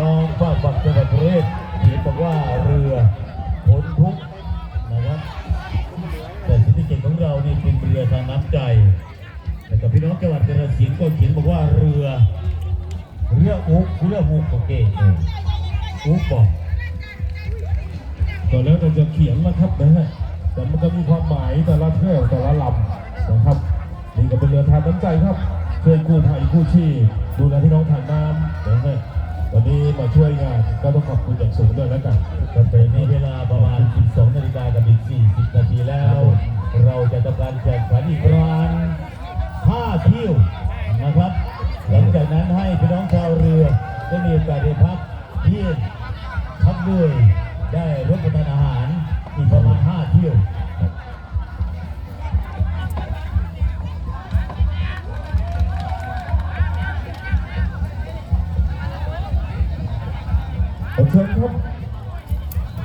น้องฝากฝักจังหวัดบุรีรัมย์เขียนบอกว่าเรือพ้นทุกนะครับแต่สิทธิเกตของเรานี่เป็นเรือทางน้ำใจแต่กับพี่น้องจังหวัดกระสินธุ์ก็เขียนบอกว่าเรือเรืออุกเรืออุกโอเคอออุกบอกก็แล้วแต่จะเขียนนะครับนะฮะแต่มันก็มีความหมายแต่ละเที่ยวแต่ละลำนะครับนี่ก็เป็นเรือทานน้ำใจครับช่วยกู้ภัยกู้ชีพดูแลพี่น้องทางน้ำนะฮะวันนี้ มาช่วยงานก็ต้องขอบคุณอย่างสูงด้วยแล้วกันก็เป็นในเวลาประมาณ 12 นาฬิกากับอีก 40 นาทีแล้ว เราจะทำการแข่งขันอีกประมาณ5เที่ยวนะครับ หลังจากนั้นให้พี่น้องชาวเรือได้มีโอกาสได้พักเที่ยงพักด้วยได้รับประทานอาหาร ขอเชิญครับ